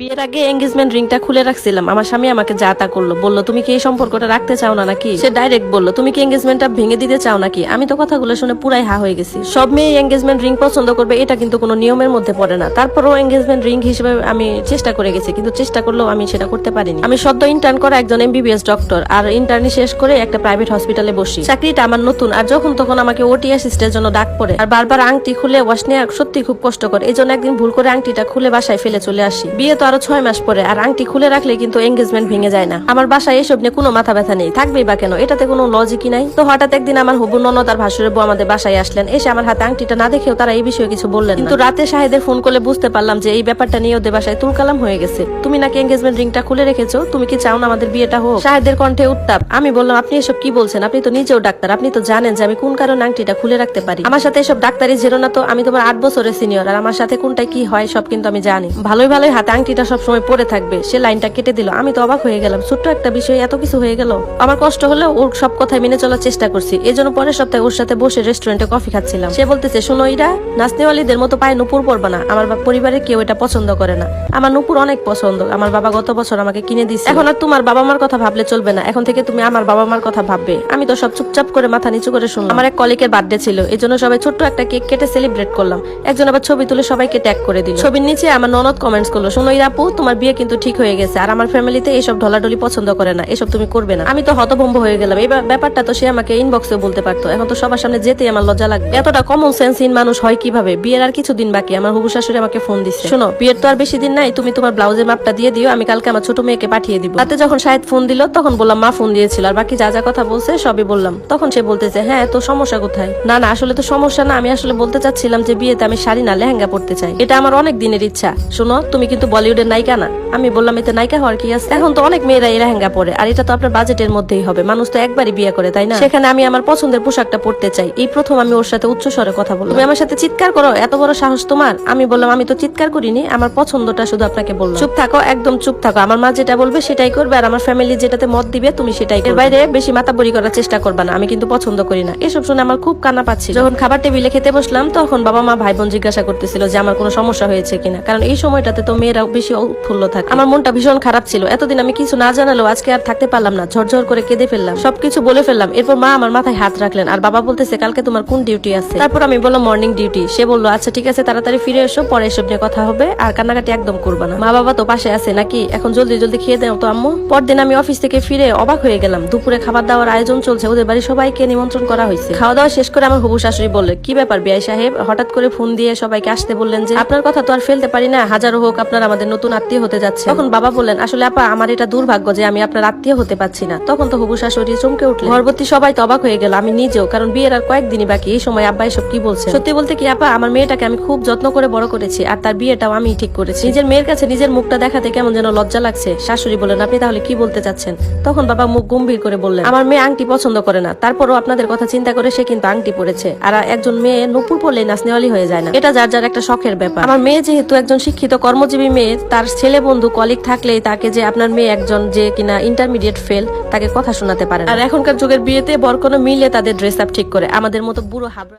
বিয়ের আগে এঙ্গেজমেন্ট রিংটা খুলে রাখছিলাম। আমার স্বামী আমাকে যা তা করল। বলল, তুমি কি এই সম্পর্কটা রাখতে চাও না নাকি? সে ডাইরেক্ট বলল, তুমি কি এঙ্গেজমেন্টটা ভেঙে দিতে চাও নাকি? আমি তো কথাগুলো শুনে পুরাই হা হয়ে গেছি। সব মেয়ে এঙ্গেজমেন্ট রিং পছন্দ করবে, এটা কিন্তু কোনো নিয়মের মধ্যে পড়ে না। তারপরও এঙ্গেজমেন্ট রিং হিসেবে আমি চেষ্টা করে গেছি, কিন্তু চেষ্টা করলেও আমি সেটা করতে পারিনি। আমি সদ্য ইন্টার্ন করা একজন এমবিবিএস ডক্টর আর ইন্টার্নি শেষ করে একটা প্রাইভেট হসপিটালে বসি। চাকরিটা আমার নতুন, আর যখন তখন আমাকে ওটি অ্যাসিস্টের জন্য ডাক পড়ে। আর বারবার আংটি খুলে ওয়াশ নেওয়া সত্যি খুব কষ্টকর। এই জন্য একদিন ভুল করে আংটিটা খুলে বাসায় ফেলে চলে আসি। বিয়ে তো আরও ছয় মাস পরে আর আংটি খুলে রাখলে কিন্তু এঙ্গেজমেন্ট ভেঙে যায় না। আমার বাসায় এসব নিয়ে কোনো মাথা ব্যথা নেই। থাকবেই বা কেন? এটাতে কোনো লজিকই নাই। তো হঠাৎ একদিন আমার হবু ননদ আর ভাসুরের বউ আমাদের বাসায় আসলেন। এসে আমার হাতে আংটিটা না দেখেও তারা এই বিষয়ে কিছু বললেন কিন্তু রাতে শাহেদের ফোন করলে বুঝতে পারলাম যে এই ব্যাপারটা নিয়ে ওদের বাসায় তুলকালাম হয়ে গেছে। তুমি নাকি এঙ্গেজমেন্ট রিংটা খুলে রেখেছো? তুমি কি চাও না আমাদের বিয়েটা হোক? শাহেদের কণ্ঠে উত্তাপ। আমি বললাম আপনি এসব কি বলছেন? আপনি তো নিজেও ডাক্তার। আপনি তো জানেন যে আমি কোন কারণে আংটিটা খুলে রাখতে পারি। আমার সাথে এসব ডাক্তারি জেরো না তো। আমি তোমার আট বছরের সিনিয়র আর আমার সাথে কোনটা কি হয় সব কিন্তু আমি জানি। ভালোই ভালোই হাতে আংটিটা সবসময় পরে থাকবে। সে লাইনটা কেটে দিল। আমি তো অবাক হয়ে গেলাম। ছোট্ট একটা বিষয়, এত কিছু হয়ে গেল। আমার কষ্ট হলেও ওর সব কথাই মেনে চলার চেষ্টা করছি। এই জন্য পরের সপ্তাহে ওর সাথে বসে রেস্টুরেন্টে কফি খাচ্ছিলাম। সে বলতেছে, শোনো ইরা, নাচনেওয়ালিদের মতো পায়ে নুপুর পরবা না। আমার পরিবারের কেউ এটা পছন্দ করে না। আমার নুপুর অনেক পছন্দ। আমার বাবা গত বছর আমাকে কিনে দিচ্ছে এখন আর তোমার বাবা মার কথা ভাবলে চলবে না। এখন থেকে তুমি আমার বাবা মার কথা ভাববে। আমি তো সব চুপচাপ করে মাথা নিচু করে শুনলাম। আমার এক কলিকের বার্থডে ছিল। এই জন্য সবাই ছোট্ট একটা কেক কেটে সেলিব্রেট করলাম। একজন আবার ছবি তুলে সবাইকে ট্যাগ করে দিল। ছবির নিচে আমার ননদ কমেন্টস করল, শোনো ইরাপু তোমার বিয়ে কিন্তু ঠিক হয়ে গেছে। আর আমার ফ্যামিলিতে এইসব ঢলাঢলি পছন্দ করে না। এসব তুমি করবে না। আমি তো হতভম্ব হয়ে গেলাম। এই ব্যাপারটা তো সে আমাকে ইনবক্সে বলতে পারতো। এখন তো সবার সামনে যেতেই আমার লজ্জা লাগবে। এতটা কমন সেন্সহীন মানুষ হয় কীভাবে? বিয়ের আর কিছুদিন বাকি। আমার হবু শাশুড়ি আমাকে ফোন দিচ্ছে শোনো, বিয়ের তো আর বেশি দিন নাই। তুমি তোমার ব্লাউজের মাপটা দিয়ে দিও। আমি কালকে আমার ছোট মেয়েকে পাঠিয়ে দিব। রাতে যখন শাহেদ ফোন দিল, তখন বললাম, মা ফোন দিয়েছিল। আর বাকি যা যা কথা বলছে, সবই বললাম। তখন সে বলতেছে হ্যাঁ তো সমস্যা কোথায়? না না, আসলে তো সমস্যা না। আমি আসলে বলতে চাচ্ছিলাম যে, বিয়েতে আমি শাড়ি না, লেহেঙ্গা পড়তে চাই। এটা আমার অনেক দিনের ইচ্ছা। শোনো, তুমি কিন্তু বলিউডের নায়িকা না। আমি বললাম, এতে নায়িকা হওয়ার কি আছে? এখন তো অনেক মেয়েরা এই লেহেঙ্গা পরে, আর এটা তো আপনার বাজেটের মধ্যেই হবে। মানুষ তো একবারই বিয়ে করে, তাই না? সেখানে আমি আমার পছন্দের পোশাকটা পড়তে চাই। এই প্রথম আমি ওর সাথে উচ্চ স্বরে কথা বললাম। তুমি আমার সাথে চিৎকার করো, এত বড় সাহস তোমার? আমি বললাম, আমি তো চিৎকার করিনি, আমার পছন্দটা শুধু আপনাকে বললাম। চুপ থাকো, একদম চুপ থাকো। আমার মা যেটা বলবে সেটাই করবে, আর আমার ফ্যামিলি যেটাতে মত দিবে, তুমি সেটাই এর বাইরে বেশি মাতাবরি করার চেষ্টা করবে না, আমি কিন্তু পছন্দ করি না। এসব শুনে আমার খুব কান্না পাচ্ছি যখন খাবার টেবিলে খেতে বসলাম, তখন বাবা মা ভাই বোন জিজ্ঞাসা করতেছিল যে, আমার কোনো সমস্যা হয়েছে কিনা? কারণ এই সময়টাতে তো মেয়েরা বেশি উৎফুল্ল থাকে। আমার মনটা ভীষণ খারাপ ছিল। এতদিন আমি কিছু না জানালেও আজকে আর থাকতে পারলাম না। ঝরঝর করে কেঁদে ফেললাম। সবকিছু বলে ফেললাম। এরপর মা আমার মাথায় হাত রাখলেন। আর বাবা বলতেছে, কালকে তোমার কোন ডিউটি আছে? তারপর আমি বললাম মর্নিং ডিউটি সে বলল আচ্ছা ঠিক আছে, তাড়াতাড়ি ফিরে এসো, পরে এসব নিয়ে কথা হবে। আর কান্নাকাটি একদম করবে না। মা বাবা তো পাশে আছে নাকি? এখন জলদি জলদি খেয়ে দাও তো আম্মু। পরদিন আমি অফিস থেকে ফিরে অবাক হয়ে গেলাম। দুপুরে খাবার দাওয়ার আয়োজন চলছে। ওদের বাড়ি সবাইকে নিমন্ত্রণ করা হয়েছে। খাওয়া দাওয়া শেষ করে আমার হবু শাশুড়ি বললে, কি ব্যাপার বিআই সাহেব? হঠাৎ করে ফোন দিয়ে সবাইকে আসতে বললেন যে, আপনার কথা তো আর ফেলতে পারি না। হাজারো হোক আপনার আমাদের নতুন আত্মীয় হতে যাচ্ছে। তখন বাবা বললেন, আসলে আপা, আমার এটা দুর্ভাগ্য যে আমি আপনার আত্মীয় হতে পারছি না। তখন তো হবু শাশুড়ি চমকে উঠলেন। ঘরবর্তী সবাই তো অবাক হয়ে গেল, আমি নিজেও, কারণ বিয়ের আর কয়েকদিনই বাকি। এই সময় আব্বা এসব কি বলছে সত্যি বলতে কি, আপা, আমার মেয়েটাকে আমি খুব যত্ন করে বড় করেছি, আর তার বিয়েটাও আমি ঠিক করেছি। নিজের মেয়ের কাছে নিজের মুখটা দেখাতে কেমন যেন লজ্জা লাগছে। শাশুড়ি বলেন আপনি তাহলে কি বলতে চাচ্ছেন? তখন বাবা মুখ গম্ভীর করে বললেন, আমার মেয়ে আংটি পছন্দ করে না, তারপরও আপনাদের কথা চিন্তা করে সে কিন্তু আংটি পরেছে, আর একজন মেয়ে নুপুর পড়লে নাচনেওয়ালি হয়ে যায় না। এটা যার যার একটা শখের ব্যাপার। আমার মেয়ে যেহেতু একজন শিক্ষিত, কর্মজীবী মেয়ে তার ছেলে বন্ধু কলিগ থাকলে তাকে যে আপনার মেয়ে একজন যে কিনা ইন্টারমিডিয়েট ফেল তাকে কথা শোনাতে পারে আর এখনকার যুগের বিয়েতে বর কোনো মিলে তাদের ড্রেস আপ ঠিক করে। আমাদের মতো বুড়ো হাবড়া